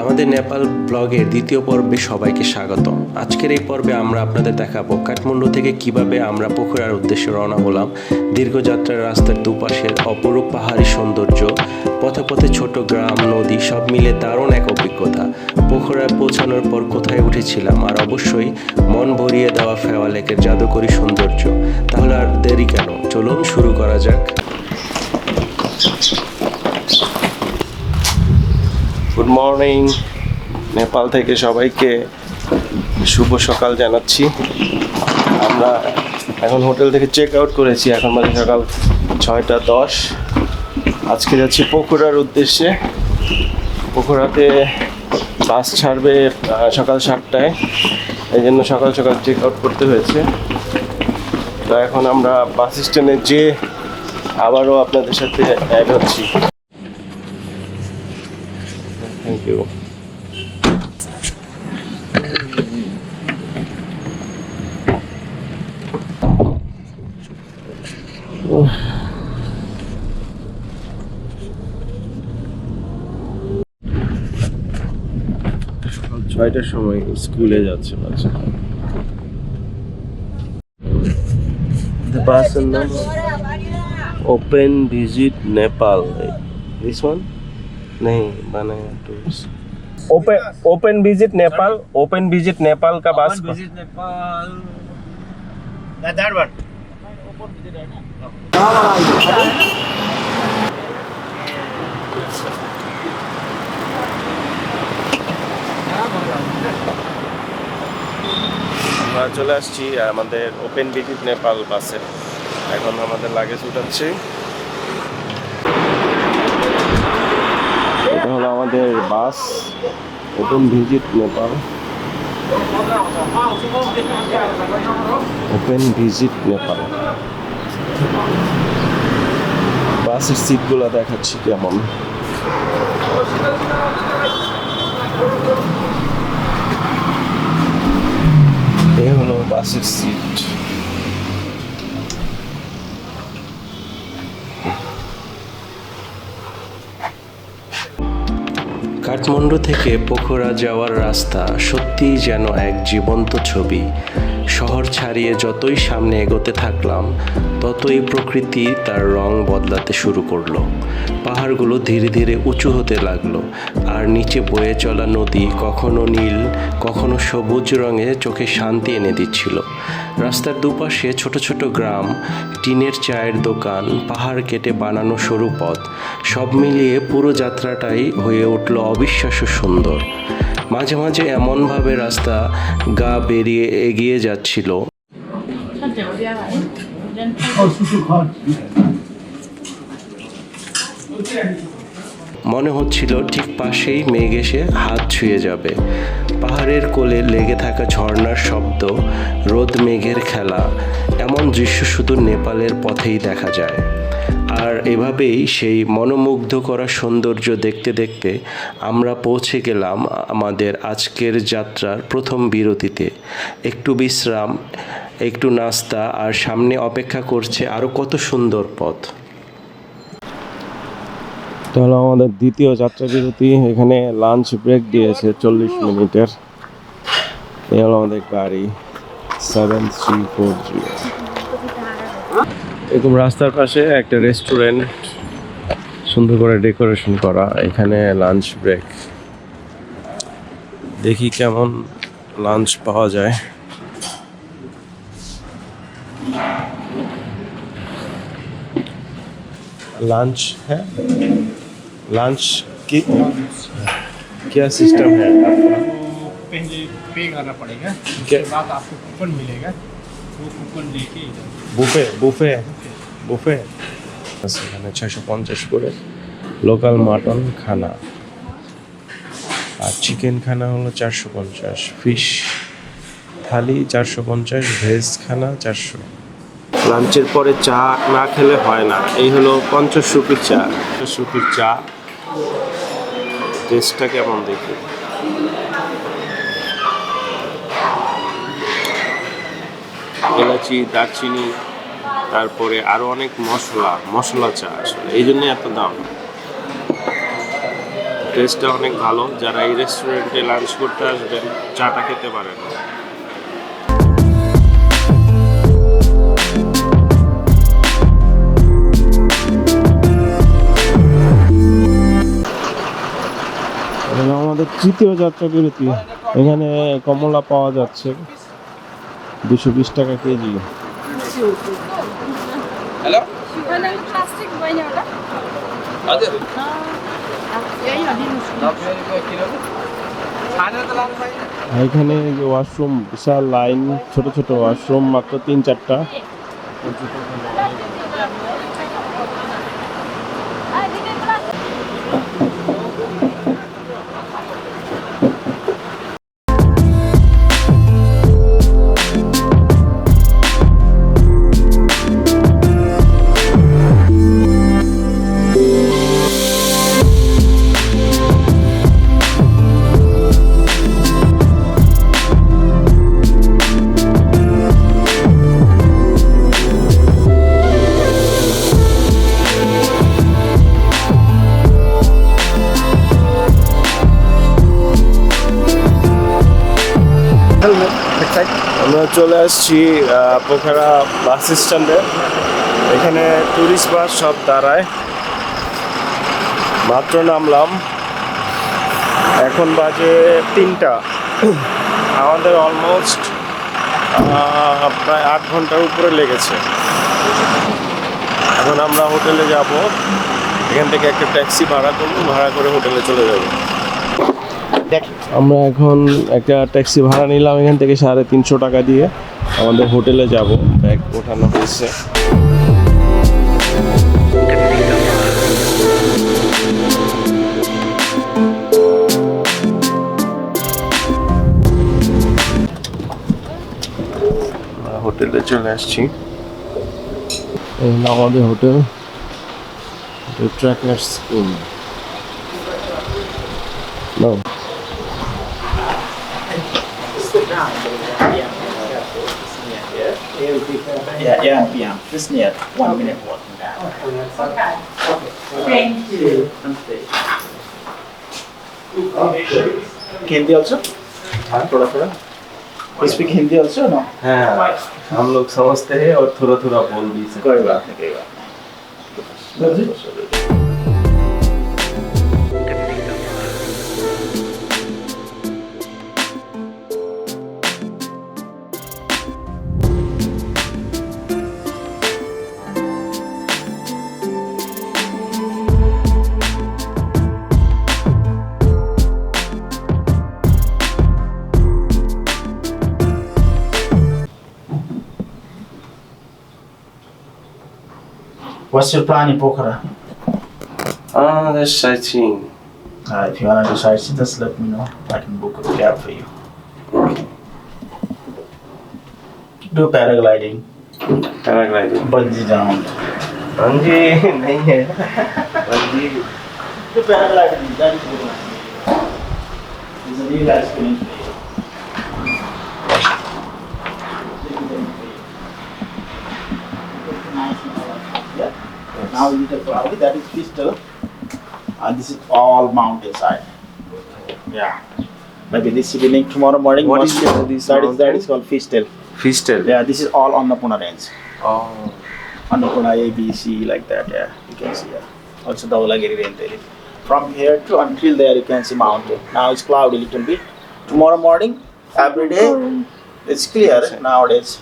আমাদের নেপাল ব্লগের দ্বিতীয় পর্বে সবাইকে স্বাগত আজকের এই পর্বে আমরা আপনাদের দেখাবো কাঠমান্ডু থেকে কীভাবে আমরা পোখরার উদ্দেশ্যে রওনা হলাম দীর্ঘযাত্রার রাস্তার দুপাশের অপরূপ পাহাড়ি সৌন্দর্য, পথে পথে ছোট গ্রাম, নদী, সব মিলে দারুণ এক অভিজ্ঞতা। পোখরায় পৌঁছানোর পর কোথায় উঠেছিলাম আর অবশ্যই মন ভরিয়ে দেওয়া ফেওয়া লেকের জাদুকরী সৌন্দর্য। তাহলে আর দেরি কেন? চলুন শুরু করা যাক। গুড মর্নিং নেপাল থেকে সবাইকে শুভ সকাল জানাচ্ছি। আমরা এখন হোটেল থেকে চেক আউট করেছি, এখন বাজে সকাল ছয়টা দশ। আজকে যাচ্ছি পকুড়ার উদ্দেশ্যে। পকুড়াতে বাস ছাড়বে সকাল সাতটায়। এই জন্য সকাল সকাল চেক আউট করতে হয়েছে। তো এখন আমরা বাস স্ট্যান্ডে যে আবারও আপনাদের সাথে অ্যাড হচ্ছি। দেব ছয়টার সময় স্কুলে যাচ্ছে বাচ্চা বাসের নাম open visit Nepal this one नहीं बनाया tourist open open visit Nepal open visit Nepal का bus One visit Nepal. That, that one. আমরা চলে আসছি আমাদের ওপেন ভিজিট নেপাল বাসে এখন আমাদের লাগেজ উঠাচ্ছি হলো আমাদের bus open visit Nepal. Open visit Nepal. বাসের সিটগুলো দেখাচ্ছি কেমন। এ হলো বাসের সিট কাঠমান্ডু থেকে পোখরা যাওয়ার রাস্তা সত্যিই যেন এক জীবন্ত ছবি। শহর ছাড়িয়ে যতই সামনে এগোতে থাকলাম, ততই প্রকৃতি তার রং বদলাতে শুরু করল। পাহাড়গুলো ধীরে ধীরে উঁচু হতে লাগল, আর নিচে বয়ে চলা নদী কখনো নীল, কখনো সবুজ রঙে চোখে শান্তি এনে দিচ্ছিল। রাস্তার দুপাশে ছোট ছোট গ্রাম, টিনের চায়ের দোকান, পাহাড় কেটে বানানো সরু পথ, সব মিলিয়ে পুরো যাত্রাটাই হয়ে উঠল অবিশ্বাস্য সুন্দর। মাঝে মাঝে এমনভাবে রাস্তা গা বেরিয়ে এগিয়ে যাচ্ছিল। মনে হচ্ছিল ঠিক পাশেই মেঘ এসে হাত ছুঁয়ে যাবে। পাহাড়ের কোলে লেগে থাকা ঝর্ণার শব্দ, রোদ মেঘের খেলা, এমন দৃশ্য শুধু নেপালের পথেই দেখা যায়। আর এভাবেই সেই মনোমুগ্ধ করা সৌন্দর্য দেখতে দেখতে আমরা পৌঁছে গেলাম আমাদের আজকের যাত্রার প্রথম বিরতিতে। একটু বিশ্রাম, একটু নাস্তা আর সামনে অপেক্ষা করছে আরও কত সুন্দর পথ। এটা হলো আমাদের দ্বিতীয় যাত্রা বিরতি, এখানে লাঞ্চ ব্রেক দিয়েছে চল্লিশ মিনিটের। এই হলো আমাদের গাড়ি সেভেন থ্রি ফোর জিরো এরকম রাস্তার পাশে একটা রেস্টুরেন্ট সুন্দর করে ডেকোরেশন করা এখানে লাঞ্চ ব্রেক দেখি কেমন লাঞ্চ পাওয়া যায় लंच है लंच की क्या सिस्टम है आपका तो पहले पे करना पड़ेगा क्या? उसके बाद आपको कूपन मिलेगा বুফে বুফে বুফে সেখানে ছয়শো পঞ্চাশ করে লোকাল মাটন খানা। আর চিকেন খানা হলো চারশো পঞ্চাশ। ফিশ থালি চারশো পঞ্চাশ ভেজ খানা চারশো। লাঞ্চের পরে চা না খেলে হয় না। এই হলো পঞ্চাশ রুপির চা। পঞ্চাশ রুপির চা। টেস্টটা কেমন দেখি? এলাচি, দারচিনি, তারপরে আরও অনেক মশলা মশলা চা আসলে। এই জন্য এত দাম। টেস্টটা অনেক ভালো। যারা এই রেস্টুরেন্টে লাঞ্চ করতে আসবেন, চাটা খেতে পারেন। আমাদের তৃতীয় যাত্রা বিরতি। এখানে কমলা পাওয়া যাচ্ছে। দুশো বিশ টাকা কেজি। মুশকিল এখানে যে ওয়াশরুম বিশাল লাইন ছোট ছোট ওয়াশরুম মাত্র তিন চারটা। আমরা চলে আসছি পোখরা বাস স্ট্যান্ডে। এখানে টুরিস্ট বাস সব দাঁড়ায়। মাত্র নামলাম। এখন বাজে তিনটা। আমাদের অলমোস্ট প্রায় আট ঘণ্টার উপরে লেগেছে। এখন আমরা হোটেলে যাব। এখান থেকে একটা ট্যাক্সি ভাড়া করব, ভাড়া করে হোটেলে চলে যাব। আমরা এখন একটা ট্যাক্সি ভাড়া নিলাম এখান থেকে সাড়ে তিনশো টাকা দিয়ে। আমাদের হোটেলে যাব, ব্যাগ ওঠানো হয়েছে। হোটেলে চলে আসছি। এই আমাদের hotel tracker school No. Just near one minute walk. Hindi also? थोड़ा थोड़ा You speak Hindi also no? हाँ हम लोग समझते हैं और थोड़ा थोड़ा बोल भी सकते कोई बात नहीं कोई बात नहीं What's your plan in Pokhara? Ah, that's sightseeing. Uh, if you want to do sightseeing, just let me know. I can book a cab for you. Do paragliding, Paragliding. bungee jump. हाँ जी नहीं है हाँ जी Do paragliding, that is good. It's a real experience And this is all mountainside. Yeah. Maybe this evening, tomorrow morning. What is you- this that is that mountain? is called Fistel. Fistel. Yeah, this is all Annapurna range. Oh. Annapurna A, B, C, like that. Yeah, you can see. Yeah. Also Dhaulagiri range there. From here to until there, you can see mountain. Now it's cloudy a little bit. Tomorrow morning, every day, it's clear nowadays.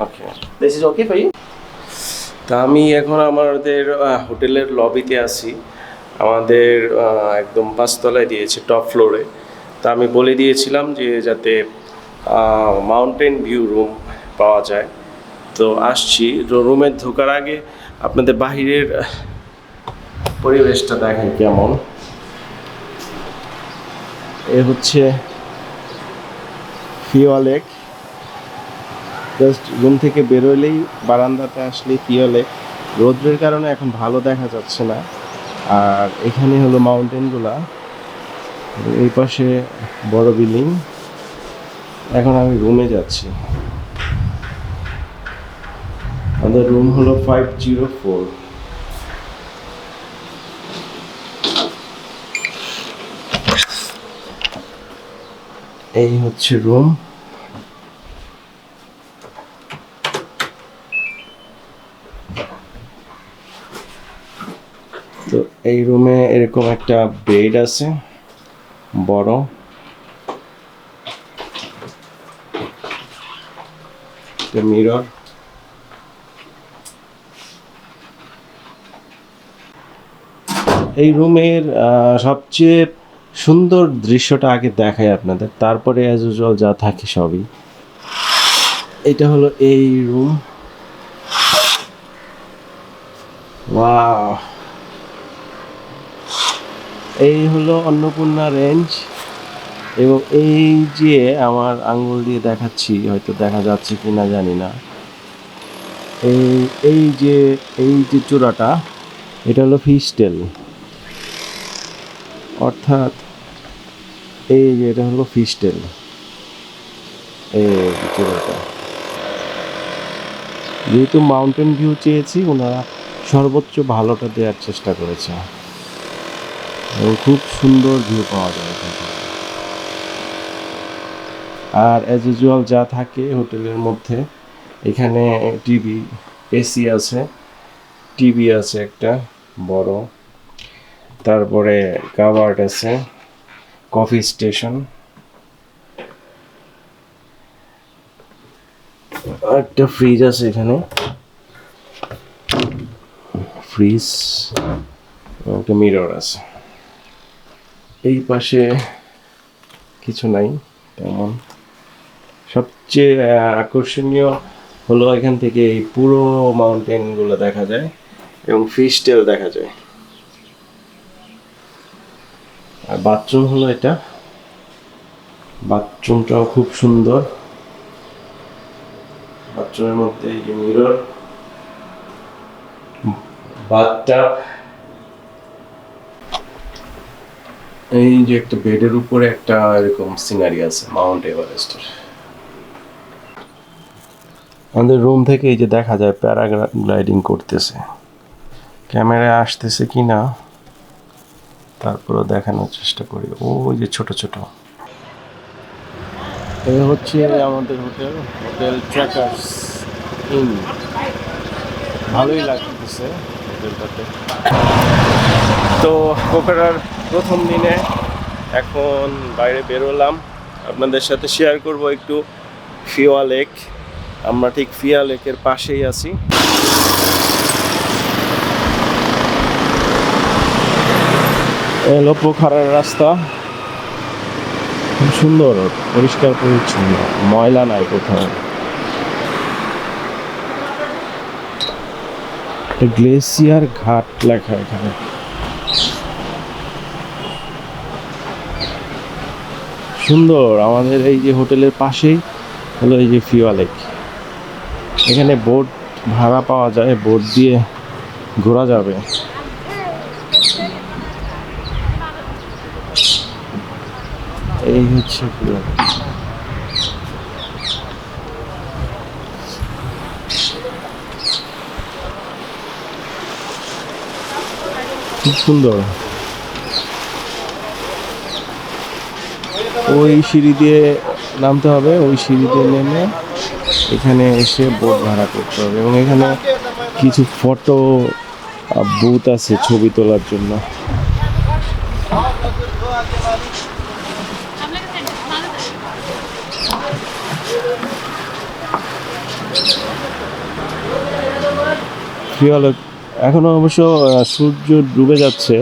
Okay. This is okay for you? তা আমি এখন আমাদের হোটেলের লবিতে আছি। আমাদের একদম পাঁচতলায় দিয়েছে, টপ ফ্লোরে। তা আমি বলে দিয়েছিলাম যে যাতে মাউন্টেন ভিউ রুম পাওয়া যায়। তো আসছি রুমে ঢোকার আগে আপনাদের বাহিরের পরিবেশটা দেখেন কেমন। এ হচ্ছে ফিওয়া লেক। জাস্ট রুম থেকে বেরোলেই বারান্দাতে আসলে পিওলে রোদ্রের কারণে এখন ভালো দেখা যাচ্ছে না। আর এখানে হলো মাউন্টেনগুলা। এই পাশে বড় বিল্ডিং। এখন আমি রুমে যাচ্ছি। আমাদের রুম হলো ফাইভ জিরো ফোর। এই হচ্ছে রুম। এই রুমে এরকম একটা বেড আছে, বড়। মিরর। এই রুমের সবচেয়ে সুন্দর দৃশ্যটা আগে দেখাই আপনাদের, তারপরে অ্যাজ ইউজুয়াল যা থাকে সবই। এটা হলো এই রুম। ওয়াও! এই হলো অন্নপূর্ণা রেঞ্জ এবং এই যে আমার আঙ্গুল দিয়ে দেখাচ্ছি, হয়তো দেখা যাচ্ছে কি না জানি না। এই এই যে এই যে চূড়াটা, এটা হলো ফিস্টেল। অর্থাৎ এই যে এটা হলো ফিস্টেল। এই চূড়াটা। যেহেতু মাউন্টেন ভিউ চেয়েছি, ওনারা সর্বোচ্চ ভালোটা দেওয়ার চেষ্টা করেছে। এবং খুব সুন্দর ভিউ পাওয়া যায় এখান। থেকে। আর অ্যাজ ইউজুয়াল যা থাকে হোটেলের মধ্যে, এখানে টিভি এসি আছে টিভি আছে একটা, বড়। তারপরে কাভার্ড আছে কফি স্টেশন একটা ফ্রিজ আছে এখানে। ফ্রিজ একটা মিরর আছে। এই পাশে কিছু নাই, তেমন। সবচেয়ে আকর্ষণীয় হলো এখান থেকে এই পুরো মাউন্টেনগুলো দেখা যায় এবং ফিস্টেল দেখা যায়। আর বাথরুম হলো এটা। বাথরুমটাও খুব সুন্দর। বাথরুমের মধ্যে এই যে মিরর বাথটাব এই যে একটা বেডের উপরে একটা এরকম সিনারি আছে মাউন্ট এভারেস্টের আমাদের রুম থেকে এই যে দেখা যায় প্যারাগ্লাইডিং করতেছে। ক্যামেরায় আসতেছে কি না তারপরও দেখানোর চেষ্টা করি। ও ওই যে ছোট ছোট। এই হচ্ছে আমাদের হোটেল হোটেল ট্র্যাকার্স ইন ভালোই লাগতেছে হোটেলটাতে তো পোখরার প্রথম দিনে এখন বাইরে বেরোলাম। আপনাদের সাথে শেয়ার করব একটু ফিওয়া লেক আমরা ঠিক ফিয়া লেকের পাশেই আছি। এলো পোখরার রাস্তা। খুব সুন্দর, পরিষ্কার, পরিচ্ছন্ন। ময়লা নাই কোথাও। গ্লেসিয়ার ঘাট লেখা এখানে। সুন্দর। আমাদের এই যে হোটেলের পাশেই হলো এই যে ফিওয়া লেক। এখানে বোট ভাড়া পাওয়া যায়, বোট দিয়ে ঘোরা যাবে। এই হচ্ছে খুব সুন্দর। ওই সিঁড়ি দিয়ে নামতে হবে, ওই সিঁড়ি দিয়ে নেমে এখানে এসে বোট ভাড়া করতে হবে। এবং এখানে কিছু ফটো বুথ আছে ছবি তোলার জন্য। এখনও অবশ্য সূর্য ডুবে যাচ্ছে।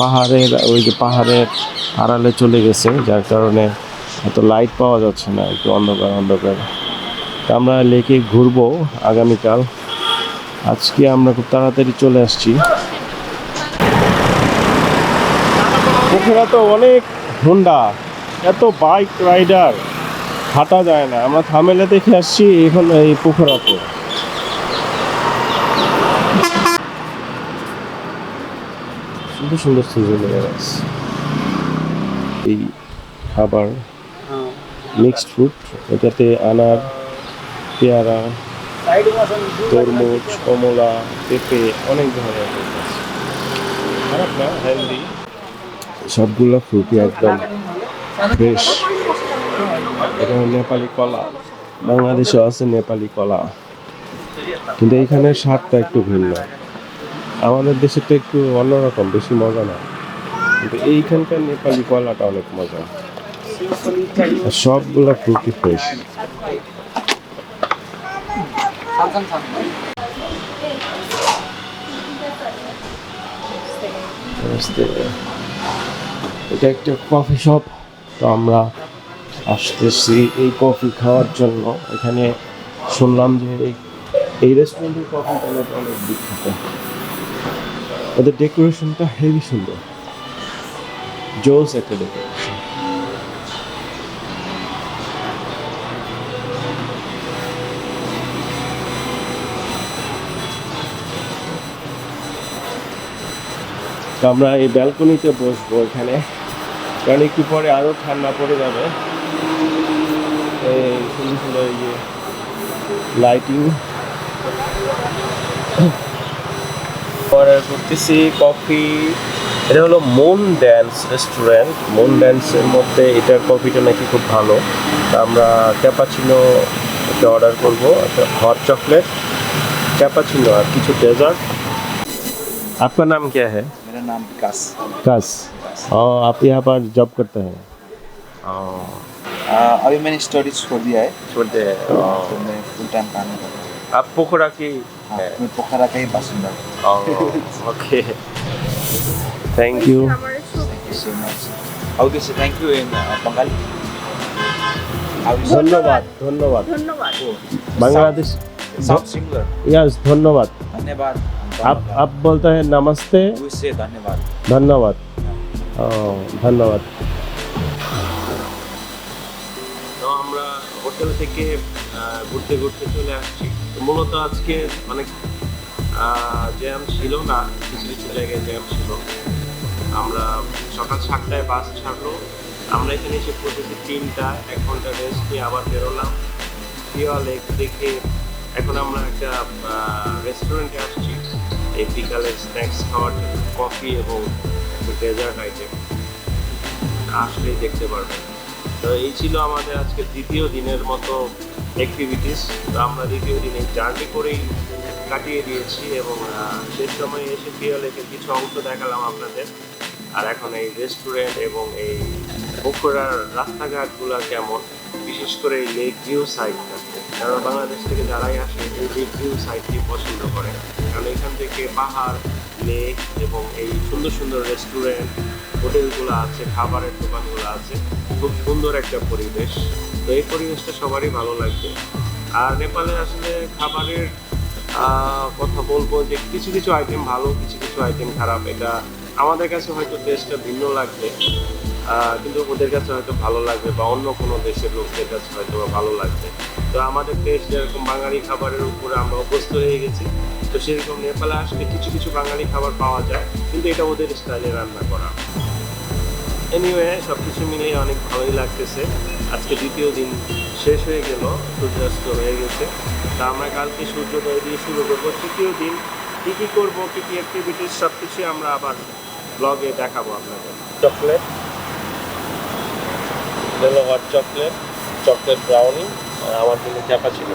পাহাড়ের, ওই যে পাহাড়ের আড়ালে চলে গেছে, যার কারণে এত লাইট পাওয়া যাচ্ছে না, একটু অন্ধকার অন্ধকার। আমরা লেকে ঘুরবো আগামীকাল। আজকে আমরা খুব তাড়াতাড়ি চলে আসছি। পোখরা তো অনেক হুন্ডা এত বাইক রাইডার হাঁটা যায় না। আমরা থামেলে দেখে আসছি এখন এই পোখরাতে। সুন্দর সুন্দর সিজনের গাছ এই খাবার মিক্সড ফ্রুট এটাতে আনার, পেয়ারা, তরমুজ, কমলা, পেঁপে, অনেক ধরনের খারাপ না হেলদি সবগুলো ফ্রুটই একদম ফ্রেশ এখানে নেপালি কলা। বাংলাদেশেও আছে নেপালি কলা। কিন্তু এইখানে স্বাদটা একটু ভিন্ন। আমাদের দেশে তো একটু অন্যরকম, বেশি মজা না। কিন্তু এইখানকার নেপালি কলাটা অনেক মজা সবগুলা ফ্রুটি ফ্রেশ এটা একটা কফি শপ তো আমরা আসতেছি এই কফি খাওয়ার জন্য। এখানে শুনলাম যে এই- রেস্টুরেন্টের কফিটা অনেক বিখ্যাত। ওদের ডেকোরেশনটা হেভি সুন্দর। জোস একটা ডেকোরেশন আমরা এই ব্যালকনিতে বসবো এখানে, কারণ একটু পরে আরও ঠান্ডা পড়ে যাবে। এই সুন্দর সুন্দর ইয়ে লাইটিং অর্ডার করতেছি কফি এটা হলো মুন ড্যান্স রেস্টুরেন্ট মুন ড্যান্সের মধ্যে এটার কফিটা নাকি খুব ভালো তা আমরা ক্যাপাচিনো একটা অর্ডার করবো হট চকলেট ক্যাপাচিনো আর কিছু ডেজার্ট आपका नाम क्या है मेरा नाम विकास कस और आप यहाँ पर जॉब करते हैं अभी मैंने स्टडी छोड़ दिया है छोड़ते हैं तो मैं फुल टाइम काम कर रहा हूँ आप पोखरा की हाँ, मैं पोखरा का ही बासिंदा हूँ ओके थैंक यू আমার সব Thank you so much. How do you say thank you in uh, Bengali? How do you say? ধন্যবাদ ধন্যবাদ ধন্যবাদ बांग्लादेश Sound similar. यस धन्यवाद धन्यवाद आप आप बोलते हैं नमस्ते We say धन्यवाद. ধন্যবাদ ও ধন্যবাদ তো আমরা হোটেল থেকে আহ, ঘুরতে ঘুরতে চলে আসছি তো মূলত আজকে অনেক জ্যাম ছিল না কিছু কিছু জায়গায় জ্যাম ছিল আমরা সকাল সাতটায় বাস ছাড়লো। আমরা এখানে এসে পৌঁছেছি তিনটা, এক ঘণ্টা রেস্ট নিয়ে আবার বেরোলাম। পিওয়া লেক দেখে এখন আমরা একটা রেস্টুরেন্টে আসছি। এই বিকালের স্ন্যাক্স খাওয়ার জন্য কফি এবং ডেজার্ট আইটেম আসলেই দেখতে পারবেন। তো এই ছিল আমাদের আজকে দ্বিতীয় দিনের মতো অ্যাক্টিভিটিস তো আমরা দ্বিতীয় দিনে জার্নি করেই কাটিয়ে দিয়েছি এবং শেষ সময়ে এসে পিওয়া লেকের কিছু অংশ দেখালাম আপনাদের। আর এখন এই রেস্টুরেন্ট এবং এই পুকুরার রাস্তাঘাটগুলো কেমন? বিশেষ করে এই লেক ভিউ সাইডটা কারণ বাংলাদেশ থেকে যারাই আসে, এই লেক ভিউ সাইডটি পছন্দ করে। কারণ এখান থেকে পাহাড় লেক এবং এই সুন্দর সুন্দর রেস্টুরেন্ট হোটেলগুলো আছে, খাবারের দোকানগুলো আছে। খুব সুন্দর একটা পরিবেশ। তো এই পরিবেশটা সবারই ভালো লাগবে। আর নেপালে আসলে খাবারের কথা বলব যে কিছু কিছু আইটেম ভালো, কিছু কিছু আইটেম খারাপ। এটা আমাদের কাছে হয়তো দেশটা ভিন্ন লাগবে কিন্তু ওদের কাছে হয়তো ভালো লাগবে বা অন্য কোনো দেশের লোকদের কাছে হয়তো ভালো লাগবে। তো আমাদের দেশ যেরকম বাঙালি খাবারের উপরে আমরা অভ্যস্ত হয়ে গেছি, তো সেরকম নেপালে আসলে কিছু কিছু বাঙালি খাবার পাওয়া যায়, কিন্তু এটা ওদের স্টাইলে রান্না করা। এনিওয়ে সব কিছু মিলেই অনেক ভালোই লাগতেছে। আজকে দ্বিতীয় দিন শেষ হয়ে গেল, সূর্যাস্ত হয়ে গেছে। তা আমরা কালকে সূর্যোদয় দিয়ে শুরু করব। তৃতীয় দিন কী কী করব, কী কী অ্যাক্টিভিটিস সব কিছুই আমরা আবার ব্লগে দেখাবো আপনাদের। Chocolate. Hot chocolate chocolate brownie আমার জন্য চাপা ছিল।